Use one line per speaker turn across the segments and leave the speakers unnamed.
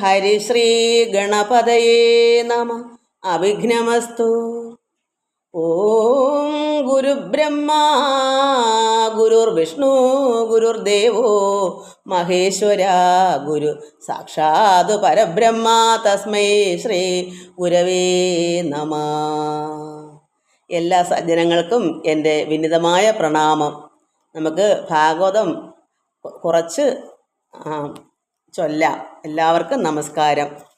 ഹരിശ്രീ ഗണപതയേ നമ. അവിഘ്നമസ്തു. ഓം ഗുരുബ്രഹ്മ ഗുരുർവിഷ്ണു ഗുരുർദേവോ മഹേശ്വര ഗുരു സാക്ഷാത് പരബ്രഹ്മ തസ്മൈ ശ്രീ ഗുരവേ നമ. എല്ലാ സജ്ജനങ്ങൾക്കും എന്റെ വിനിതമായ പ്രണാമം. നമുക്ക് ഭാഗവതം കുറച്ച് ചൊല്ലാം. എല്ലാവർക്കും നമസ്കാരം.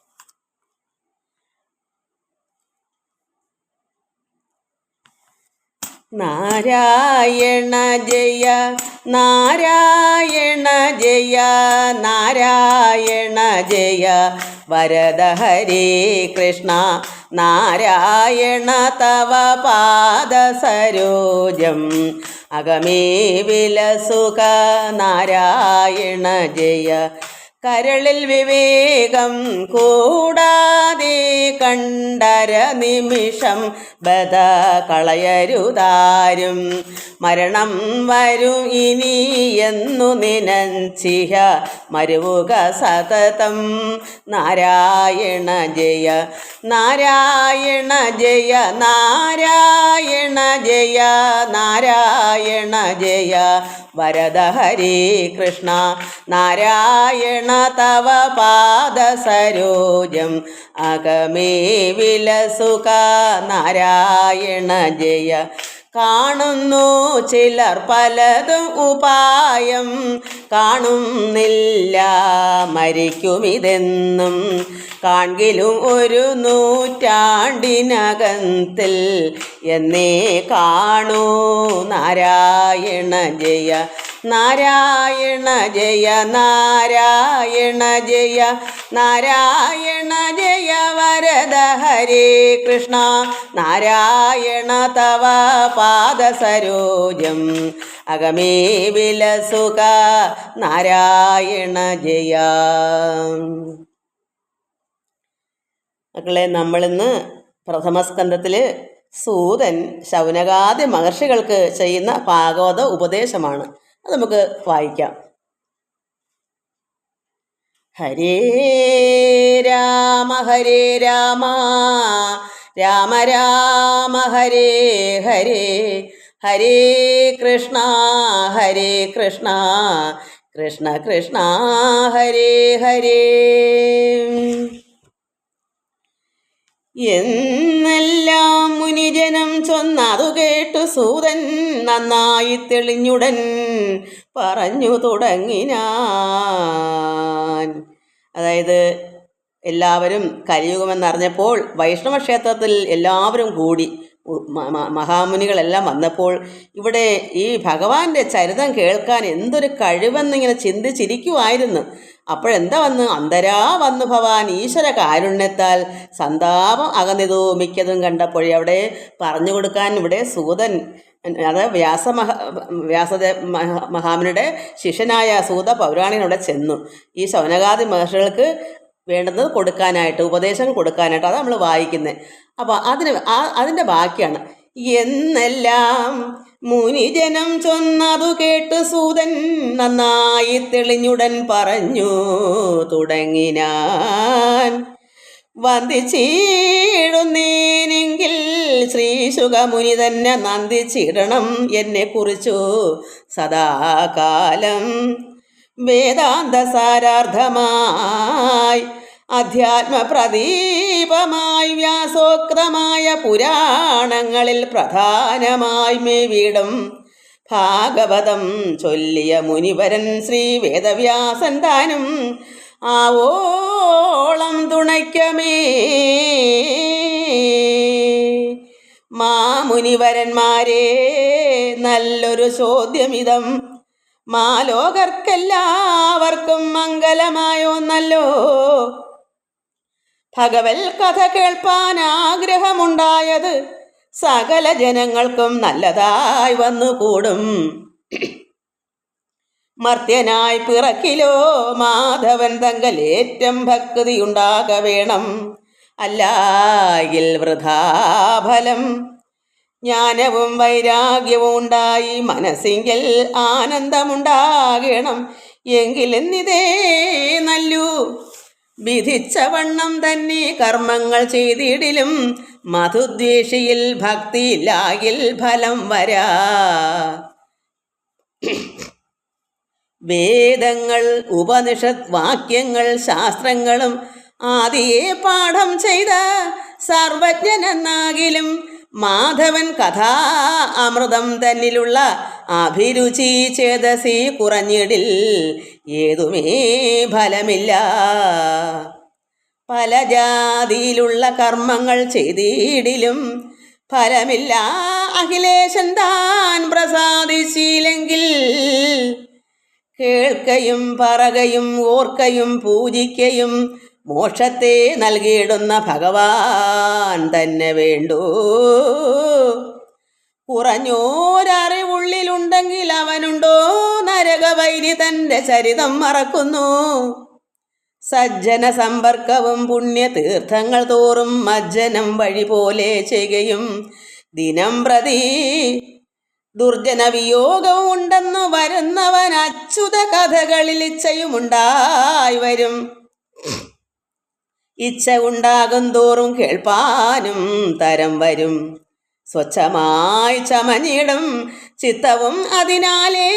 നാരായണ ജയ നാരായണ ജയ നാരായണ ജയ. വരദ ഹരേ കൃഷ്ണ നാരായണ തവ പാദസരോജം അകമേ വിലസുക നാരായണ ജയ. കരളിൽ വിവേകം കൂടാതെ കണ്ടര നിമിഷം ബദ കളയരുതാരും. മരണം വരും ഇനി എന്നു നിനഞ്ചിഹ മരുവുക സതതം. നാരായണ ജയ നാരായണ ജയ നാരായണ ജയ നാരായണ ജയ. വരദ ഹരേ കൃഷ്ണ നാരായണ തവ പാദസരോജം. അകമേ വിലസുക നാരായണ ജയ. കാണുന്നു ചിലർ പലതും ഉപായം. കാണുന്നില്ല മരിക്കുമിതെന്നും. കാൺകിലും ഒരു നൂറ്റാണ്ടിനകത്തിൽ എന്നേ കാണൂ നാരായണ ജയ. നാരായണ ജയ നാരായണ ജയ നാരായണ ജയ വരദ ഹരേ കൃഷ്ണ. നാരായണ തവ പാദസരോജം അകമേ വിലസുക നാരായണ ജയ. മക്കളെ നമ്മളിന്ന് പ്രഥമസ്കന്ധത്തിൽ സൂതൻ ശൗനകാദി മഹർഷികൾക്ക് ചെയ്യുന്ന ഭാഗവത ഉപദേശമാണ്. അത് നമുക്ക് വായിക്കാം. ഹരേ രാമ ഹരേ രാമ രാമ രാമ ഹരേ ഹരേ ഹരേ കൃഷ്ണ ഹരേ കൃഷ്ണ കൃഷ്ണ കൃഷ്ണ ഹരേ ഹരേ. എന്നെല്ലാം മുനിജനം ചൊന്നതു കേട്ടു സൂതൻ നന്നായി തെളിഞ്ഞുടൻ പറഞ്ഞു തുടങ്ങിനാൻ. അതായത് എല്ലാവരും കലിയുഗമെന്നറിഞ്ഞപ്പോൾ വൈഷ്ണവ ക്ഷേത്രത്തിൽ എല്ലാവരും കൂടി മഹാമുനികളെല്ലാം വന്നപ്പോൾ ഇവിടെ ഈ ഭഗവാന്റെ ചരിതം കേൾക്കാൻ എന്തൊരു കഴിവെന്നിങ്ങനെ ചിന്തിച്ചിരിക്കുമായിരുന്നു അപ്പോഴെന്താ വന്ന്? അന്തരാ വന്നു ഭവാൻ ഈശ്വര കാരുണ്യത്താൽ. സന്താപം അകന്നിതു മിക്കതും കണ്ടപ്പോഴേ അവിടെ പറഞ്ഞു കൊടുക്കാൻ ഇവിടെ സൂതൻ അത് വ്യാസമഹ വ്യാസദേ മഹ- മഹാമനുടെ ശിഷ്യനായ സൂത പൗരാണിനോടെ ചെന്നു. ഈ ശൗനകാദി മഹർഷികൾക്ക് വേണ്ടുന്നത് കൊടുക്കാനായിട്ട് ഉപദേശങ്ങൾ കൊടുക്കാനായിട്ട് അത് നമ്മൾ വായിക്കുന്നത് അപ്പോൾ അതിന് ആ അതിന്റെ ബാക്കിയാണ്. എന്നെല്ലാം മുനിജനം ചൊന്നതു കേട്ട് സൂതൻ നന്നായി തെളിഞ്ഞുടൻ പറഞ്ഞു തുടങ്ങിനാൻ വന്ദിച്ചിടുന്നേനെങ്കിൽ ശ്രീ മുനി തന്നെ നന്ദിച്ചിടണം എന്നെ കുറിച്ചു സദാകാലം വേദാന്ത സാരാർത്ഥമായി അധ്യാത്മപ്രദീപമായി വ്യാസോക്തമായ പുരാണങ്ങളിൽ പ്രധാനമായി മേവിടും. ഭാഗവതം ചൊല്ലിയ മുനിവരൻ ശ്രീ വേദവ്യാസൻ താനും ആവോളം തുണയ്ക്കമേ. മാമുനിവരന്മാരെ നല്ലൊരു ചോദ്യമിതം. മാലോകർക്കെല്ലാവർക്കും മംഗലമായോ നല്ലോ ഭഗവൽ കഥ കേൾപ്പാൻ ആഗ്രഹമുണ്ടായത് സകല ജനങ്ങൾക്കും നല്ലതായി വന്നുകൂടും. മർത്യനായി പിറക്കിലോ മാധവൻ തങ്കലേറ്റം ഭക്തിയുണ്ടാക വേണം. അല്ലായിൽ വൃഥാഫലം. ജ്ഞാനവും വൈരാഗ്യവും ഉണ്ടായി മനസ്സിങ്കിൽ ആനന്ദമുണ്ടാകണം. എങ്കിലെന്നിതേ നല്ലു. വിധിച്ച വണ്ണം തന്നെ കർമ്മങ്ങൾ ചെയ്തിടിലും മധുദ്വേഷിയിൽ ഭക്തിയിലായിൽ ഫലം വരാ. വേദങ്ങൾ ഉപനിഷത് വാക്യങ്ങൾ ശാസ്ത്രങ്ങളും ആദിയെ പാഠം ചെയ്ത സർവജ്ഞനെന്നാകിലും മാധവൻ കഥാ അമൃതം തന്നിലുള്ള അഭിരുചി ചേതസി കുറഞ്ഞിടിൽ ഏതുമേ ഫലമില്ല. പല ജാതിയിലുള്ള കർമ്മങ്ങൾ ചെയ്തിടിലും ഫലമില്ല. അഖിലേശൻ താൻ പ്രസാദിച്ചില്ലെങ്കിൽ കേൾക്കയും പറകയും ഓർക്കയും പൂജിക്കയും മോക്ഷത്തെ നൽകിയിടുന്ന ഭഗവാൻ തന്നെ വേണ്ടൂ. കുറഞ്ഞോരറിവുള്ളിലുണ്ടെങ്കിൽ അവനുണ്ടോ? നരകവൈരി തന്റെ ചരിതം മറക്കുന്നു. സജ്ജന സമ്പർക്കവും പുണ്യ തീർത്ഥങ്ങൾ തോറും മജ്ജനം വഴി പോലെ ചെയ്യുകയും ദിനം പ്രതി ദുർജന വിയോഗവും ഉണ്ടെന്നു വരുന്നവൻ അച്യുത കഥകളിൽ ഇച്ഛയുമുണ്ടായി വരും. ഇച്ഛ ഉണ്ടാകും തോറും കേൾപ്പാനും തരം വരും. സ്വച്ഛമായി ചമഞ്ഞിടും ചിത്തവും അതിനാലേ.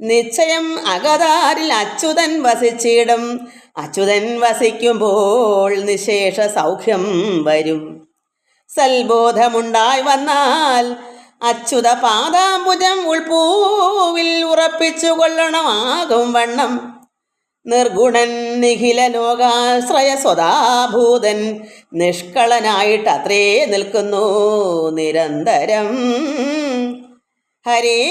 നിശ്ചയം അകതാരിൽ അച്യുതൻ വസിച്ചിടും. അച്യുതൻ വസിക്കുമ്പോൾ നിശേഷ സൗഖ്യം വരും. സൽബോധമുണ്ടായി വന്നാൽ അച്യുത പാദാംബുജം ഉൾപൂവിൽ ഉറപ്പിച്ചു കൊള്ളണമാകും വണ്ണം. നിർഗുണൻ നിഖില ലോകാശ്രയ സ്വതാഭൂതൻ. നിഷ്കളനായിട്ട് അത്രേ നിൽക്കുന്നു നിരന്തരം. ഹരേ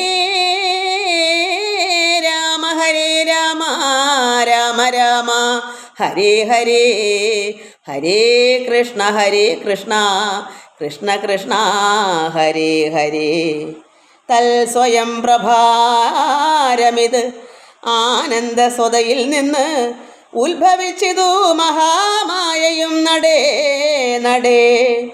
രാമ ഹരേ രാമ രാമ രാമ. ഹരേ ഹരേ ഹരേ കൃഷ്ണ ഹരേ കൃഷ്ണ. കൃഷ്ണ കൃഷ്ണ ഹരേ ഹരേ. തൽ സ്വയം പ്രഭാരമിത് ആനന്ദ സ്വതയിൽ നിന്ന് ഉത്ഭവിച്ചിതു മഹാമായയും. നടേ നടേ.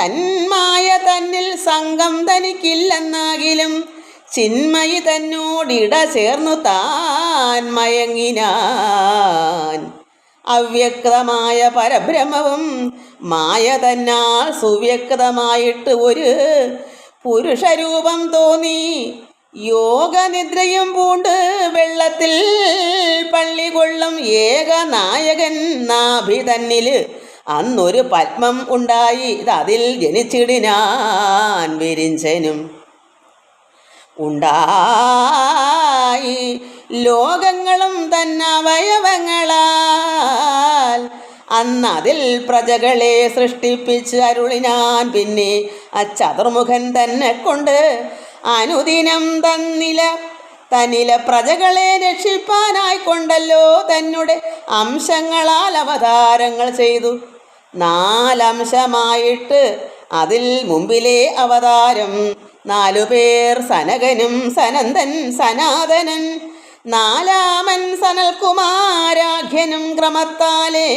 തന്മായ തന്നിൽ സംഘം തനിക്കില്ലെന്നാകിലും ചിന്മയി തന്നോടിട ചേർന്നു താൻ മയങ്ങിനാൻ. അവ്യക്തമായ പരബ്രഹ്മവും മായ തന്നാൽ സുവ്യക്തമായിട്ട് ഒരു പുരുഷരൂപം തോന്നി. യോഗനിദ്രയും പൂണ്ട് വെള്ളത്തിൽ പള്ളി കൊള്ളും ഏകനായകൻ നാഭി തന്നിൽ അന്നൊരു പത്മം ഉണ്ടായി അതിൽ ജനിച്ചിടിനാൻ വിരിഞ്ചനും. ഉണ്ടായി ലോകങ്ങളും തന്നവയവങ്ങളാൽ. അന്നതിൽ പ്രജകളെ സൃഷ്ടിപ്പിച്ച് അരുളിനാൻ പിന്നെ അച്ചതുർമുഖൻ തന്നെ കൊണ്ട് അനുദിനം തന്നില. തന്നില പ്രജകളെ രക്ഷിപ്പാനായി കൊണ്ടല്ലോ തന്നെ അംശങ്ങളാൽ അവതാരങ്ങൾ ചെയ്തു. നാലംശമായിട്ട് അതിൽ മുമ്പിലെ അവതാരം. നാലു പേർ സനകനും സനന്ദൻ സനാതനൻ. നാലാമൻ സനൽകുമാരാഖ്യനും ക്രമത്താലേ.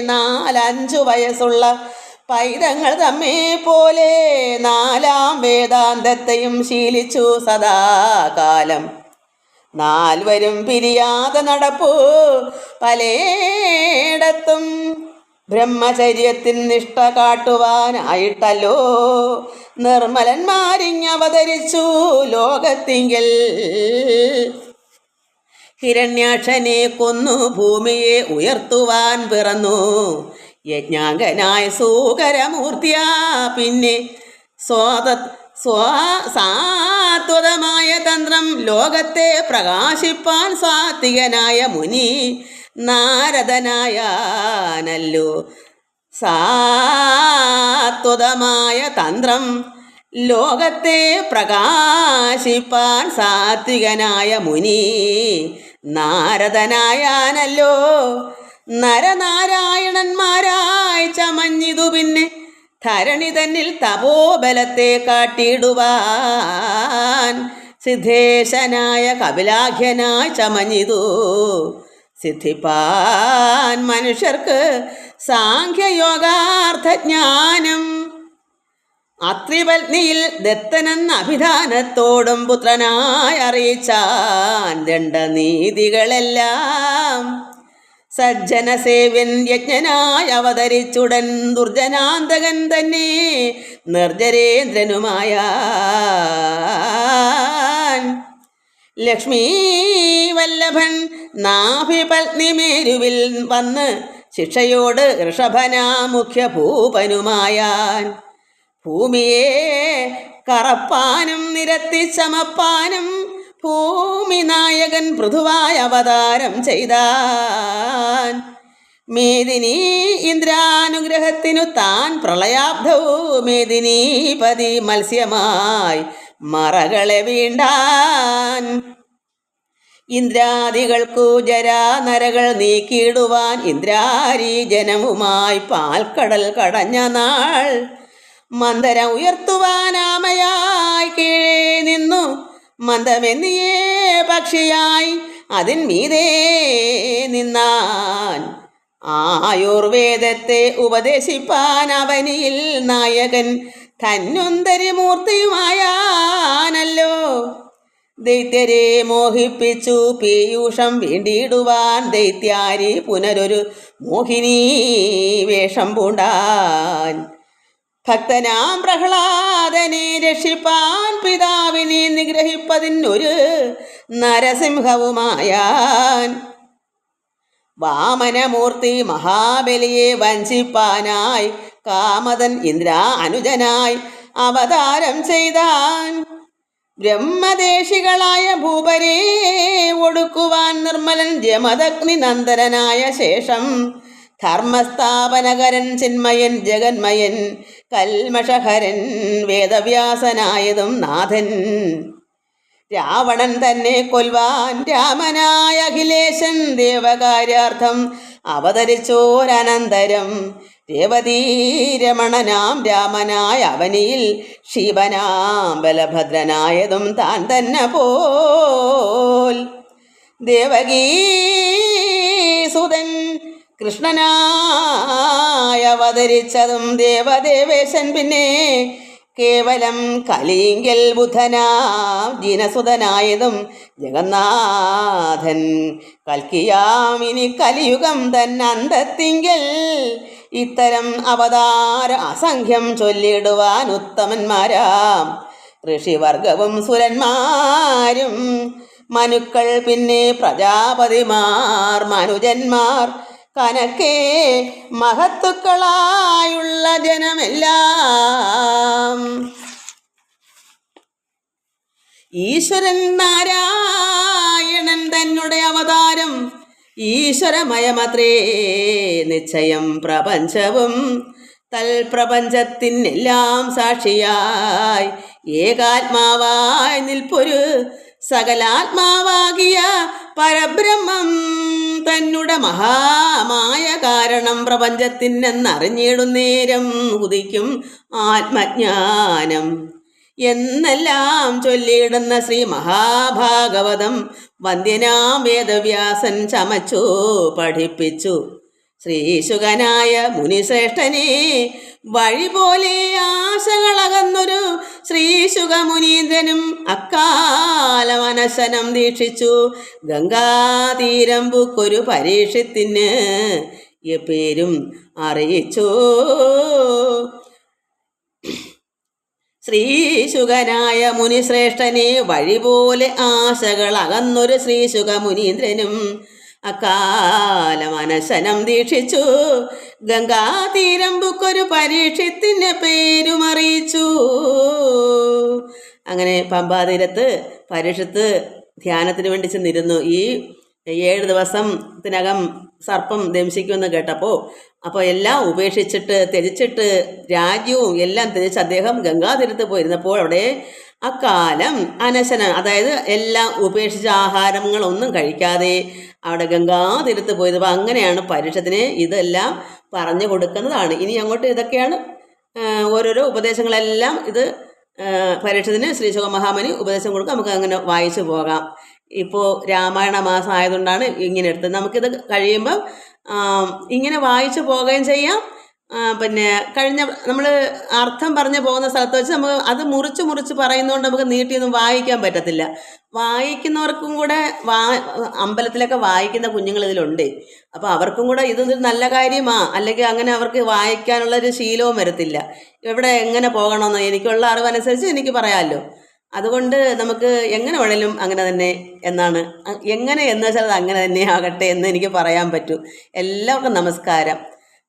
നാലഞ്ചു വയസ്സുള്ള പൈതങ്ങൾ തമ്മേ പോലെ നാലാം വേദാന്തത്തെയും ശീലിച്ചു സദാകാലം. നാൽവരും പിരിയാതെ നടപ്പു പലയിടത്തും ബ്രഹ്മചര്യത്തിൻ നിഷ്ഠ കാട്ടുവാനായിട്ടല്ലോ. നിർമ്മലന്മാരിങ്ങവതരിച്ചു ലോകത്തിങ്കിൽ ഹിരണ്യാക്ഷനെ കൊന്നു ഭൂമിയെ ഉയർത്തുവാൻ പിറന്നു. യജ്ഞാംഗനായ സൂകരമൂർത്തിയ. പിന്നെ സ്വാത സ്വാ സാത്വതമായ തന്ത്രം ലോകത്തെ പ്രകാശിപ്പാൻ സാത്വികനായ മുനി നാരദനായാനല്ലോ. സാത്വതമായ തന്ത്രം ലോകത്തെ പ്രകാശിപ്പാൻ സാത്വികനായ മുനി നാരദനായാനല്ലോ. നരനാരായണന്മാരായി ചമഞ്ഞിതു പിന്നെ ധരണി തന്നിൽ തപോബലത്തെ കാട്ടിയിടുവാൻ സിദ്ധേശനായ കപിലാഖ്യനായി ചമഞ്ഞിതു. സിദ്ധിപ്പാൻ മനുഷ്യർക്ക് സാഖ്യയോഗാർത്ഥജ്ഞാനം. അത്രിപത്നിയിൽ ദത്തനെന്ന അഭിധാനത്തോടും പുത്രനായി അറിയിച്ചാൻ ദണ്ഡനീതികളെല്ലാം സജ്ജന സേവ്യൻ യജ്ഞനായി അവതരിച്ചുടൻ ദുർജനാന്തകൻ തന്നെ നിർജരേന്ദ്രനുമായ ലക്ഷ്മീ വല്ലഭൻ നാഭിപത്നിമേരുവിൽ വന്ന് ശിക്ഷയോട് ഋഷഭനാ മുഖ്യ ഭൂപനുമായാൻ ഭൂമിയെ കറപ്പാനും നിരത്തി ചമപ്പാനും ഭൂമി നായകൻ പൃഥുവായ അവതാരം ചെയ്താൻ. മേദിനി ഇന്ദ്രാനുഗ്രഹത്തിനു താൻ പ്രളയാബ്ധവും. മേദിനീപതി മത്സ്യമായി മറകളെ വീണ്ടാൻ. ഇന്ദ്രാദികൾക്കു ജരാനരകൾ നീക്കിയിടുവാൻ ഇന്ദ്രാരി ജനവുമായി പാൽക്കടൽ കടഞ്ഞ നാൾ. മന്ദരം ഉയർത്തുവാനാമയായി കീഴേ നിന്നു. മന്ദമെന്നിയേ പക്ഷിയായി അതിൻ മീതേ നിന്നാൻ ആയുർവേദത്തെ ഉപദേശിപ്പാൻ അവനിയിൽ നായകൻ ധന്വന്തരി മൂർത്തിയുമായാനല്ലോ. ദൈത്യരെ മോഹിപ്പിച്ചു പീയൂഷം വീണ്ടിടുവാൻ ദൈത്യാരി പുനരൊരു മോഹിനി വേഷം പൂണ്ടാൻ. ഭക്തനാം പ്രഹ്ലാദനെ രക്ഷിപ്പാൻ പിതാവിനെ നിഗ്രഹിപ്പതിനൊരു നരസിംഹവുമായാൻ. വാമനമൂർത്തി മഹാബലിയെ വഞ്ചിപ്പാനായി കാമതൻ ഇന്ദ്ര അനുജനായി അവതാരം ചെയ്താൻ. ബ്രഹ്മദേശികളായ ഭൂപരെ ഒടുക്കുവാൻ നിർമ്മലൻ ജമദഗ്നി നന്ദനായ ശേഷം ധർമ്മസ്ഥാപനകരൻ ചിന്മയൻ ജഗന്മയൻ കൽമഷഹരൻ വേദവ്യാസനായതും നാഥൻ. രാവണൻ തന്നെ കൊൽവാൻ രാമനായ അഖിലേശൻ ദേവകാര്യാർത്ഥം അവതരിച്ചോരനന്തരം. രേവതീരമണനാം രാമനായ അവനിയിൽ ശിവനാം ബലഭദ്രനായതും താൻ തന്നെ പോൽ. ദേവകീ സുതൻ കൃഷ്ണനായി അവതരിച്ചതും ദേവദേവേശൻ പിന്നെ കേവലം കലിയെങ്കൽ ബുധനാ ജിനസുതനായതും ജഗന്നാഥൻ. കൽക്കിയാം കലിയുഗം കലിയുഗം അന്തത്തിങ്കൽ ഇത്തരം അവതാര അസംഖ്യം ചൊല്ലിടുവാൻ ഉത്തമന്മാരാം. ഋഷിവർഗവും സുരന്മാരും മനുക്കൾ പിന്നെ പ്രജാപതിമാർ മനുജന്മാർ കനക്കെ മഹത്തുക്കളായുള്ള ജനമെല്ലാം. ഈശ്വരൻ നാരായണൻ തന്നെ അവതാരം ഈശ്വരമയമത്രേ നിശ്ചയം പ്രപഞ്ചവും. തൽപ്രപഞ്ചത്തിനെല്ലാം സാക്ഷിയായി ഏകാത്മാവായി നിൽപ്പൊരു സകലാത്മാവാകിയ പരബ്രഹ്മം തന്നുടെ മഹാമായ കാരണം പ്രപഞ്ചത്തിനെന്നറിഞ്ഞിടുന്നേരം ഉദിക്കും ആത്മജ്ഞാനം. എന്നെല്ലാം ചൊല്ലിയിടുന്ന ശ്രീ മഹാഭാഗവതം വന്ദ്യനാം വേദവ്യാസൻ ചമച്ചു പഠിപ്പിച്ചു. ശ്രീശുഖനായ മുനിശ്രേഷ്ഠനെ വഴി പോലെ ശ്രീശുക മുനീന്ദ്രനും അക്കാലമനശനം ദീക്ഷിച്ചു. ഗംഗാതീരം പൂക്കൊരു പരീക്ഷത്തിന് പേരും അറിയിച്ചു. ശ്രീശുഖനായ മുനിശ്രേഷ്ഠനെ വഴി പോലെ ആശകൾ അകന്നൊരു ശ്രീശുഖ മുനീന്ദ്രനും അക്കാലം അനശനം ദീക്ഷിച്ചു. ഗംഗാതീരം ബുക്കൊരു പരീക്ഷത്തിന് പേരും അങ്ങനെ പമ്പാതീരത്ത് പരീക്ഷത്ത് ധ്യാനത്തിന് വേണ്ടി ചെന്നിരുന്നു. ഈ ഏഴ് ദിവസത്തിനകം സർപ്പം ദംശിക്കുമെന്ന് കേട്ടപ്പോൾ അപ്പോൾ എല്ലാം ഉപേക്ഷിച്ചിട്ട് ത്യജിച്ചിട്ട് രാജ്യവും എല്ലാം ത്യജിച്ച് അദ്ദേഹം ഗംഗാതീരത്ത് പോയിരുന്നപ്പോൾ അവിടെ അക്കാലം അനശന അതായത് എല്ലാം ഉപേക്ഷിച്ച ആഹാരങ്ങളൊന്നും കഴിക്കാതെ അവിടെ ഗംഗാതീരത്ത് പോയത്. അപ്പോൾ അങ്ങനെയാണ് പരീക്ഷത്തിന് ഇതെല്ലാം പറഞ്ഞു കൊടുക്കുന്നതാണ്. ഇനി അങ്ങോട്ട് ഇതൊക്കെയാണ് ഓരോരോ ഉപദേശങ്ങളെല്ലാം ഇത് പരീക്ഷത്തിന് ശ്രീ ശുഖ മഹാമനി ഉപദേശം കൊടുക്കും. നമുക്ക് അങ്ങനെ വായിച്ചു പോകാം. ഇപ്പോൾ രാമായണ മാസം ആയതുകൊണ്ടാണ് ഇങ്ങനെ എടുത്തത്. നമുക്കിത് കഴിയുമ്പം ഇങ്ങനെ വായിച്ചു പോവുകയും ചെയ്യാം. പിന്നെ കഴിഞ്ഞ നമ്മൾ അർത്ഥം പറഞ്ഞു പോകുന്ന സ്ഥലത്ത് വെച്ച് നമുക്ക് അത് മുറിച്ച് മുറിച്ച് പറയുന്നതുകൊണ്ട് നമുക്ക് നീട്ടിയൊന്നും വായിക്കാൻ പറ്റത്തില്ല. വായിക്കുന്നവർക്കും കൂടെ വാ അമ്പലത്തിലൊക്കെ വായിക്കുന്ന കുഞ്ഞുങ്ങൾ ഇതിലുണ്ട്. അപ്പോൾ അവർക്കും കൂടെ ഇതൊരു നല്ല കാര്യമാ. അല്ലെങ്കിൽ അങ്ങനെ അവർക്ക് വായിക്കാനുള്ളൊരു ശീലവും വരത്തില്ല. എവിടെ എങ്ങനെ പോകണമെന്ന് എനിക്കുള്ള അറിവനുസരിച്ച് എനിക്ക് പറയാമല്ലോ. അതുകൊണ്ട് നമുക്ക് എങ്ങനെ വേണേലും അങ്ങനെ തന്നെ എന്നാണ്. എങ്ങനെ എന്ന് വെച്ചാൽ അത് അങ്ങനെ തന്നെ ആകട്ടെ എന്ന് എനിക്ക് പറയാൻ പറ്റൂ. എല്ലാവർക്കും നമസ്കാരം.